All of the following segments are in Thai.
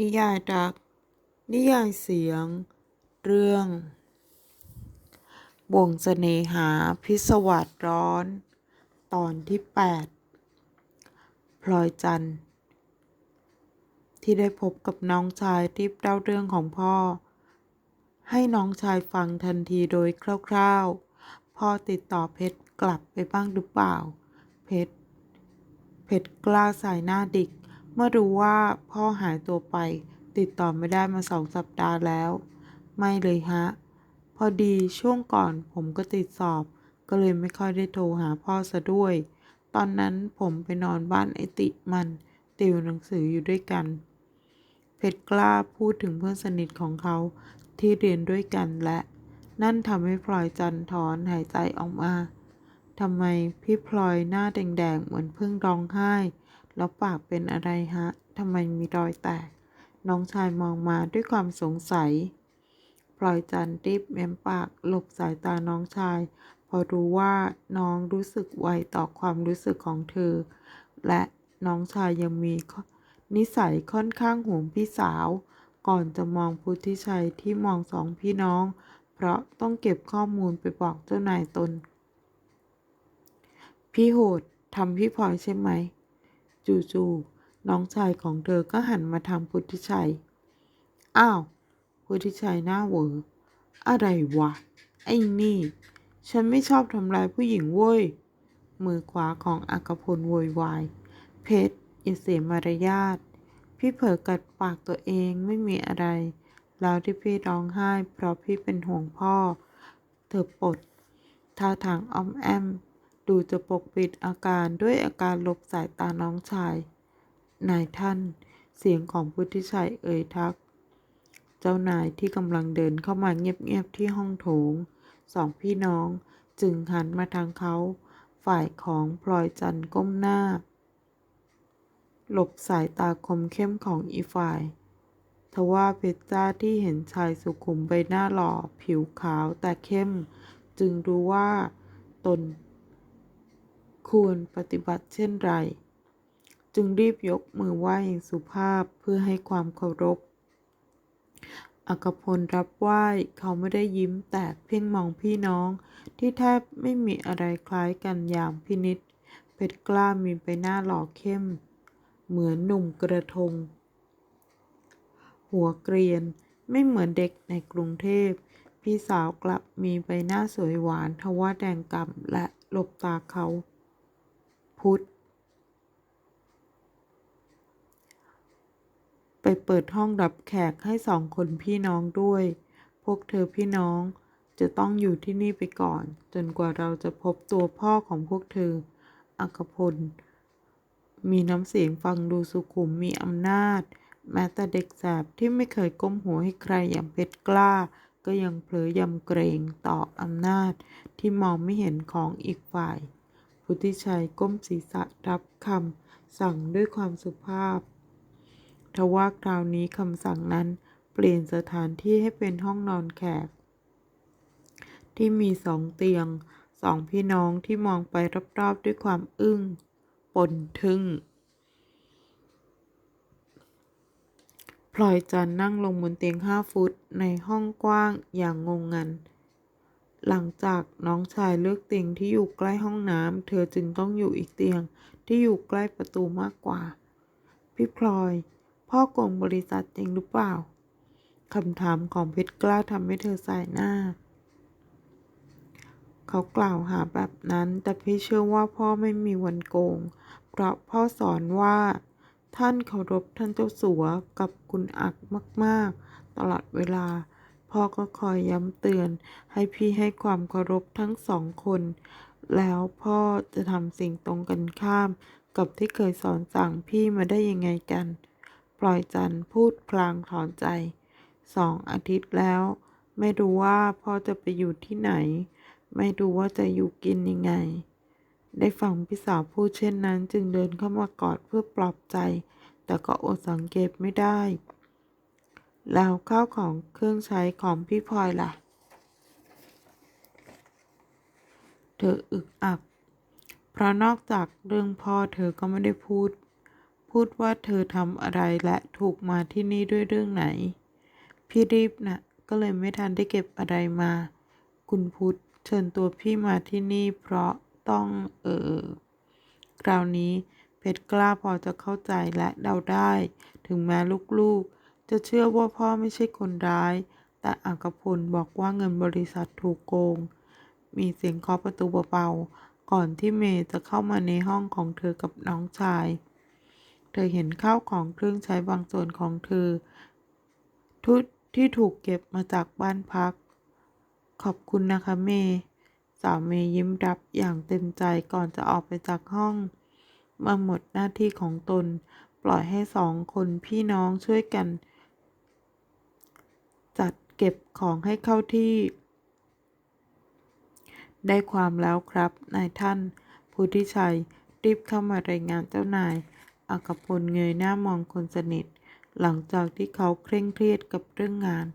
นิยายรัก นิยายเสียง เรื่องบ่วงเสน่หาพิศวาสร้อน ตอนที่ 8 พลอยจันทร์ ที่ได้พบกับน้องชายที่เล่าเรื่องของพ่อ ให้น้องชายฟังทันทีโดยคร่าวๆ พ่อติดต่อเพชรกลับไปบ้างหรือเปล่า เพชร เพชรกล้าสายหน้าดิก เมื่อรู้ว่าพ่อหายตัวไป ติดต่อไม่ได้มาสองสัปดาห์แล้ว ไม่เลยฮะ พอดีช่วงก่อนผมก็ติดสอบ ก็เลยไม่ค่อยได้โทรหาพ่อซะด้วย ตอนนั้นผมไปนอนบ้านไอติมัน ติวหนังสืออยู่ด้วยกัน เพชรกล้าพูดถึงเพื่อนสนิทของเขาที่เรียนด้วยกันและนั่นทำให้พลอยจันทร์ถอนหายใจออกมา ทำไมพี่พลอยหน้าแดงๆ เหมือนเพิ่งร้องไห้ แล้วปากเป็นอะไรฮะทำไมมีรอยแตก น้องชายมองมาด้วยความสงสัยพลอยจันทร์รีบเม้มปากหลบสายตาน้องชาย พอรู้ว่าน้องรู้สึกไวต่อความรู้สึกของเธอ และน้องชายยังมีนิสัยค่อนข้างห่วงพี่สาว ก่อนจะมองพุทธิชัยที่มองสองพี่น้อง เพราะต้องเก็บข้อมูลไปบอกเจ้านายตน พี่โหดทำพี่พลอยใช่ไหม จู่ๆน้องชายของเธอก็หันมาทางพุทธิชัย อ้าว พุทธิชัยหน้าเหวออะไรวะ ไอ้นี่ ฉันไม่ชอบทำร้ายผู้หญิงเว้ย มือขวาของอักพลโวยวาย เพชรอย่าเสียมารยาท พี่เผลอกัดปากตัวเองไม่มีอะไร แล้วที่พี่ร้องไห้ เพราะพี่เป็นห่วงพ่อ เธอปดท่าทางอ้อมแอม ดูจะปกปิดอาการด้วยอาการหลบสายตาน้องชาย นายท่านเสียงของพุทธิชัยเอ่ยทัก เจ้านายที่กำลังเดินเข้ามาเงียบๆที่ห้องโถง สองพี่น้องจึงหันมาทางเขา ฝ่ายของพลอยจันทร์ก้มหน้า หลบสายตาคมเข้มของอีฝ่ายทว่าเพชรจ้าที่เห็นชายสุขุมใบหน้าหล่อ ผิวขาวแต่เข้ม จึงรู้ว่า ตน ควรปฏิบัติเช่นไร จึงรีบยกมือไหว้อย่างสุภาพเพื่อให้ความเคารพอักพลรับไหว้เขาไม่ได้ยิ้มแต่เพ่งมองพี่น้อง ที่แทบไม่มีอะไรคล้ายกันอย่างพินิษเพชรกล้ามีใบหน้าหล่อเข้ม เหมือนหนุ่มกระทง หัวเกรียนไม่เหมือนเด็กในกรุงเทพ พี่สาวกลับมีใบหน้าสวยหวานทว่าแดงก่ำและหลบตาเขา พุทธไปเปิดห้องรับแขกให้สองคนพี่น้องด้วย พวกเธอพี่น้องจะต้องอยู่ที่นี่ไปก่อน จนกว่าเราจะพบตัวพ่อของพวกเธอ อักพล มีน้ำเสียงฟังดูสุขุมมีอำนาจ แม้แต่เด็กแสบที่ไม่เคยก้มหัวให้ใครอย่างเพชรกล้า ก็ยังเผลอยำเกรงต่ออำนาจที่มองไม่เห็นของอีกฝ่าย พุทธิชัยก้มศีรษะรับคำสั่งด้วยความสุภาพ ทว่าคราวนี้คำสั่งนั้นเปลี่ยนสถานที่ให้เป็นห้องนอนแขก ที่มีสองเตียง สองพี่น้องที่มองไปรอบๆด้วยความอึ้งปนทึ่งพลอยจันนั่งลงบนเตียงห้าฟุตในห้องกว้างอย่างงงงัน หลังจากน้องชายเลือกเตียงที่อยู่ใกล้ห้องน้ำเธอจึงต้องอยู่อีกเตียงที่อยู่ใกล้ประตูมากกว่า พี่พลอย พ่อโกงบริษัทจริงหรือเปล่าคำถามของเพชรกล้าทำให้เธอสายหน้า เขากล่าวหาแบบนั้น แต่พี่เชื่อว่าพ่อไม่มีวันโกง เพราะพ่อสอนว่า ท่านเคารพท่านเจ้าสัวกับคุณอักมาก ๆ ตลอดเวลา พ่อก็คอยย้ำเตือน ให้พี่ให้ความเคารพทั้งสองคน แล้วพ่อจะทำสิ่งตรงกันข้าม กับที่เคยสอนสั่งพี่มาได้ยังไงกัน ปล่อยจันพูดพลางถอนใจสองอาทิตย์แล้ว ไม่รู้ว่าพ่อจะไปอยู่ที่ไหน ไม่รู้ว่าจะอยู่กินยังไง ได้ฟังพี่สาวพูดเช่นนั้นจึงเดินเข้ามากอดเพื่อปลอบใจ แต่ก็อดสังเกตไม่ได้ แล้วข้าวของเครื่องใช้ของพี่พลอยล่ะ เธออึกอัก เพราะนอกจากเรื่องพ่อเธอก็ไม่ได้พูด พูดว่าเธอทำอะไรและถูกมาที่นี่ด้วยเรื่องไหน พี่รีบนะก็เลยไม่ทันได้เก็บอะไรมา คุณพุทธเชิญตัวพี่มาที่นี่เพราะต้องเออคราวนี้เพชรกล้าพอจะเข้าใจและเดาได้ ถึงแม้ลูกๆ จะเชื่อว่าพ่อไม่ใช่คนร้าย แต่อักพลบอกว่าเงินบริษัทถูกโกง มีเสียงเคาะประตูเบาๆ ก่อนที่เมย์จะเข้ามาในห้องของเธอกับน้องชาย เธอเห็นข้าวของเครื่องใช้บางส่วนของเธอทุที่ถูกเก็บมาจากบ้านพัก ขอบคุณนะคะเมย์สาวเมย์ยิ้มรับอย่างเต็มใจก่อนจะออกไปจากห้องมาหมดหน้าที่ของตน ปล่อยให้สองคนพี่น้องช่วยกัน เก็บของให้เข้าที่ ได้ความแล้วครับ นายท่านพุทธิชัย รีบเข้ามารายงานเจ้านายอากพลเงยหน้ามองคนสนิท หลังจากที่เขาเคร่งเครียดกับเรื่องงาน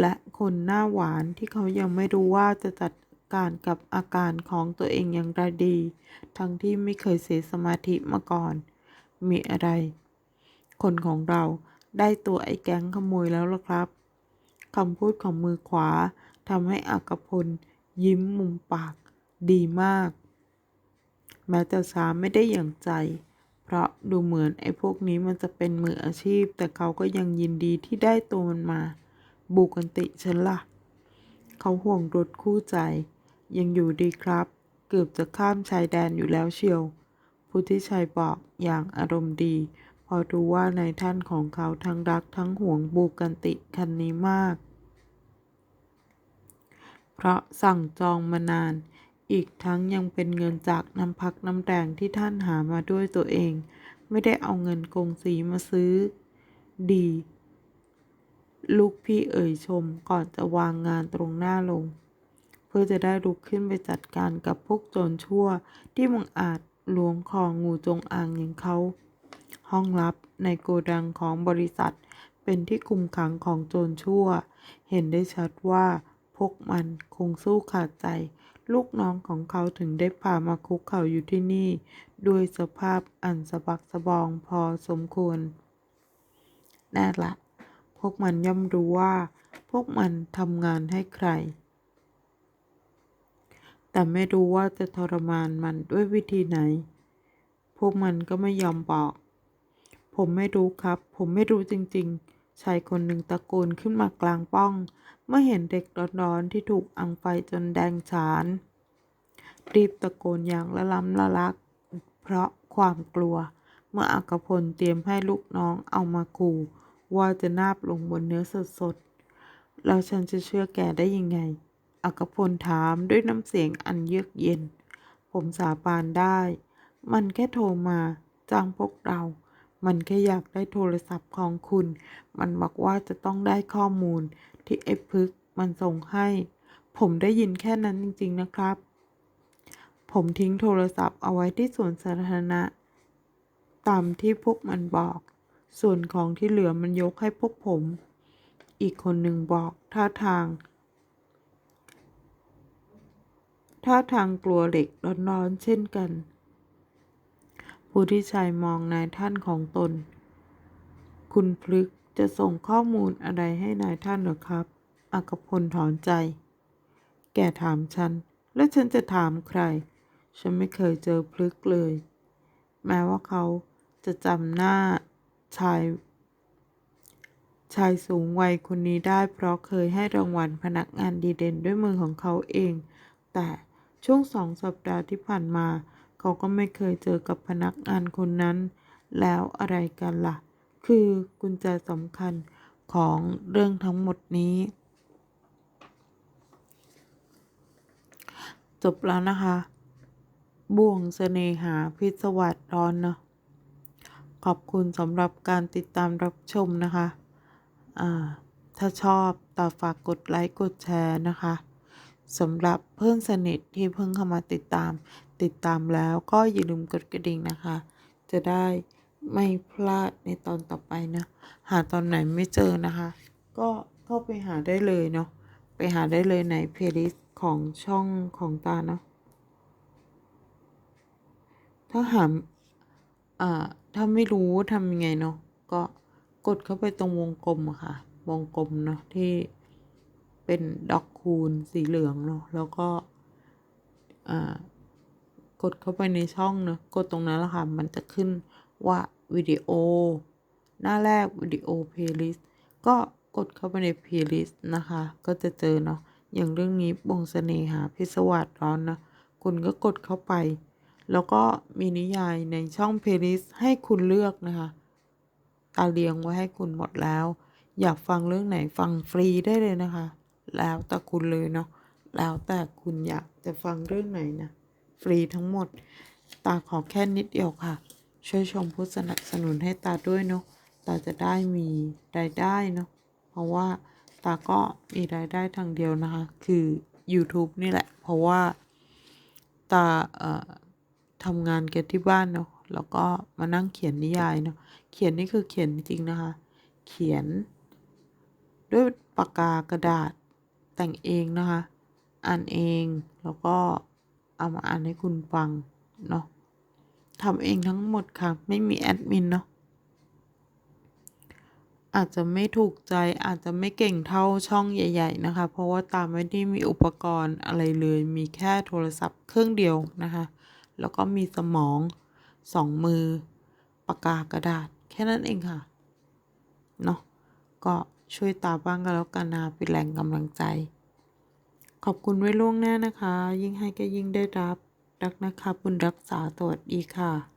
และคนหน้าหวานที่เขายังไม่รู้ว่าจะจัดการกับอาการของตัวเองอย่างไรดี ทั้งที่ไม่เคยเสียสมาธิมาก่อน มีอะไร คนของเรา ได้ตัวไอ้แก๊งขโมยแล้วล่ะครับคำพูดของมือขวาทำให้อากพลยิ้มมุมปากดีมาก แม้แต่ช้าไม่ได้อย่างใจ เพราะดูเหมือนไอ้พวกนี้มันจะเป็นมืออาชีพ แต่เขาก็ยังยินดีที่ได้ตัวมันมา บุกันติฉันล่ะ เขาห่วงรถคู่ใจ ยังอยู่ดีครับ เกือบจะข้ามชายแดนอยู่แล้วเชียว พุทธิชัยบอกอย่างอารมณ์ดี อรู้ว่าในท่านของเขาทั้งรักทั้งห่วงบูกันติคันนี้มาก เพราะสั่งจองมานาน อีกทั้งยังเป็นเงินจากน้ำพักน้ำแรงที่ท่านหามาด้วยตัวเอง ไม่ได้เอาเงินกงสีมาซื้อ ดี ลูกพี่เอ่ยชมก่อนจะวางงานตรงหน้าลง เพื่อจะได้ลุกขึ้นไปจัดการกับพวกโจรชั่วที่มังอาจลวงคองูจงอางอย่างเขา ห้องลับในโกดังของบริษัท เป็นที่คุมขังของโจรชั่ว เห็นได้ชัดว่าพวกมันคงสู้ขาดใจ ลูกน้องของเขาถึงได้พามาคุกเข่าอยู่ที่นี่ ด้วยสภาพอันสะบักสะบอมพอสมควรแน่ละ พวกมันย่อมรู้ว่า พวกมันทำงานให้ใคร แต่ไม่รู้ว่าจะทรมานมันด้วยวิธีไหน พวกมันก็ไม่ยอมบอก ผมไม่รู้ครับ ผมไม่รู้จริงๆ ชายคนหนึ่งตะโกนขึ้นมากลางป้อง เมื่อเห็นเด็กร้อนๆที่ถูกอังไฟจนแดงฉาน รีบตะโกนอย่างละล้ำละลัก เพราะความกลัว เมื่ออากพลเตรียมให้ลูกน้องเอามาขู่ว่าจะนาบลงบนเนื้อสดๆ แล้วฉันจะเชื่อแกได้ยังไงอากพลถามด้วยน้ำเสียงอันเยือกเย็น ผมสาบานได้ มันแค่โทรมาจ้างพวกเรา มันแค่อยากได้โทรศัพท์ของคุณ มันบอกว่าจะต้องได้ข้อมูลที่ไอ้พึกมันส่งให้ ผมได้ยินแค่นั้นจริง ๆนะครับ ผมทิ้งโทรศัพท์เอาไว้ที่สวนสาธารณะ ตามที่พวกมันบอก ส่วนของที่เหลือมันยกให้พวกผม อีกคนหนึ่งบอกท่าทางท่าทางกลัวเหล็กร้อนๆเช่นกัน ผู้ที่ชายมองนายท่านของตน คุณพลึกจะส่งข้อมูลอะไรให้นายท่านหรอครับอากพลถอนใจ แกถามฉัน แล้วฉันจะถามใคร ฉันไม่เคยเจอพลึกเลย แม้ว่าเขาจะจำหน้าชาย ชายสูงวัยคนนี้ได้เพราะเคยให้รางวัลพนักงานดีเด่นด้วยมือของเขาเอง แต่ช่วงสองสัปดาห์ที่ผ่านมา เขาก็ไม่เคยเจอกับพนักงานคนนั้น แล้วอะไรกันล่ะ คือกุญแจสำคัญของเรื่องทั้งหมดนี้ จบแล้วนะคะ บ่วงเสน่หาพิศวัตร้อนเนาะขอบคุณสำหรับการติดตามรับชมนะคะถ้าชอบต่อฝากกดไลค์ กดแชร์นะคะสำหรับเพื่อนสนิทที่เพิ่งเข้ามาติดตาม ติดตามแล้วก็อย่าลืมกดกระดิ่งนะคะ จะได้ไม่พลาดในตอนต่อไปนะ หาตอนไหนไม่เจอนะคะ ก็เข้าไปหาได้เลยเนาะไปหาได้เลยในเพลย์ลิสต์ของช่องของตาเนาะถ้าหาอ่าถ้าไม่รู้ทำยังไงเนาะก็กดเข้าไปตรงวงกลมอะค่ะ วงกลมเนาะที่เป็นดอกคูณสีเหลืองเนาะแล้วก็อ่า กดเข้าไปในช่องเนาะกดตรงนั้นแหละค่ะ มันจะขึ้นว่าวิดีโอ หน้าแรกวิดีโอเพลย์ลิสต์ก็กดเข้าไปในเพลย์ลิสต์นะคะ ก็จะเจอเนาะอย่างเรื่องนี้บงเสน่หาพิศวาสร้อนนะคุณก็กดเข้าไป แล้วก็มีนิยายในช่องเพลย์ลิสต์ให้คุณเลือกนะคะตาเรียงไว้ให้คุณหมดแล้ว อยากฟังเรื่องไหนฟังฟรีได้เลยนะคะ แล้วแต่คุณเลยเนาะแล้วแต่คุณอยากจะฟังเรื่องไหนนะ ฟรีทั้งหมด ตาขอแค่นิดเดียวค่ะ ช่วยชมผู้สนับสนุนให้ตาด้วยเนาะตาจะได้มีรายได้เนาะเพราะว่าตาก็มีรายได้ทางเดียวนะคะ คือ YouTube นี่แหละ เพราะว่าตาเอ่อทำงานเกันที่บ้านเนาะแล้วก็มานั่งเขียนนิยายเนาะเขียนนี่คือเขียนจริงนะคะ เขียน ด้วยปากกากระดาษแต่งเองนะคะ อ่านเองแล้วก็ เอามาอ่านให้คุณฟังเนาะทำเองทั้งหมดค่ะ ไม่มีแอดมินเนาะอาจจะไม่ถูกใจอาจจะไม่เก่งเท่าช่องใหญ่ ๆ นะคะ เพราะว่าตามไม่ได้มีอุปกรณ์อะไรเลย มีแค่โทรศัพท์เครื่องเดียวนะคะ แล้วก็มีสมองสองมือปากกากระดาษ แค่นั้นเองค่ะ เนาะก็ช่วยตาบ้างก็แล้วกันนะเป็นแรงกำลังใจ ขอบคุณไว้ล่วงหน้านะคะ ยิ่งให้ก็ยิ่งได้รับ รักนะคะบุญรักษาสวัสดีค่ะ